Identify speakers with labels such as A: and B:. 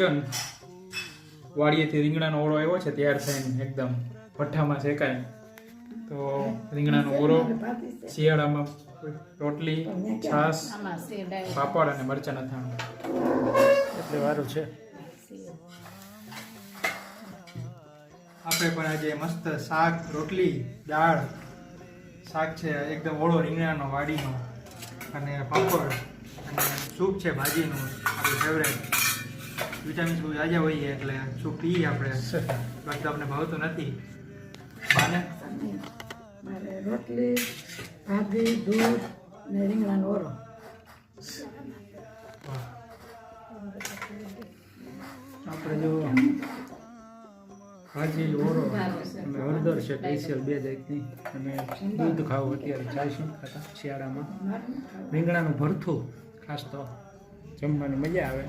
A: ચન વાડીએથી રીંગણાનો ઓળો આવ્યો છે તૈયાર થઈને એકદમ ભઠ્ઠામાં શેકાય. તો રીંગણાનો ઓળો શિયાળામાં રોટલી
B: ડાળ
A: પાપડ અને મરચાં અથાણું. એટલે વારું છે. આપણે પણ આજે મસ્ત શાક રોટલી દાળ શાક છે એકદમ ઓળો રીંગણાનો વાડીનો અને પાપડ અને સૂપ છે ભાજીનું આપણું ફેવરેટ વિટામિન્સ બહુ જાજા હોઈએ એટલે સૂપ પીએ આપણે? બાકી તો આપણે ભાવતું નથી. બાને?
C: મારે રોટલી ભાભી દૂધ ને રીંગણાનો ઓરો
A: આપણે જો ભાજી ઓરો અમે હળદર છે સ્પેશિયલ બે જાતની. અમે દૂધ ખાવું અત્યારે ચાય શું ખાતા? શિયાળામાં. રીંગણાનું ભરથું. ખાસ તો જમવાની મજા આવે.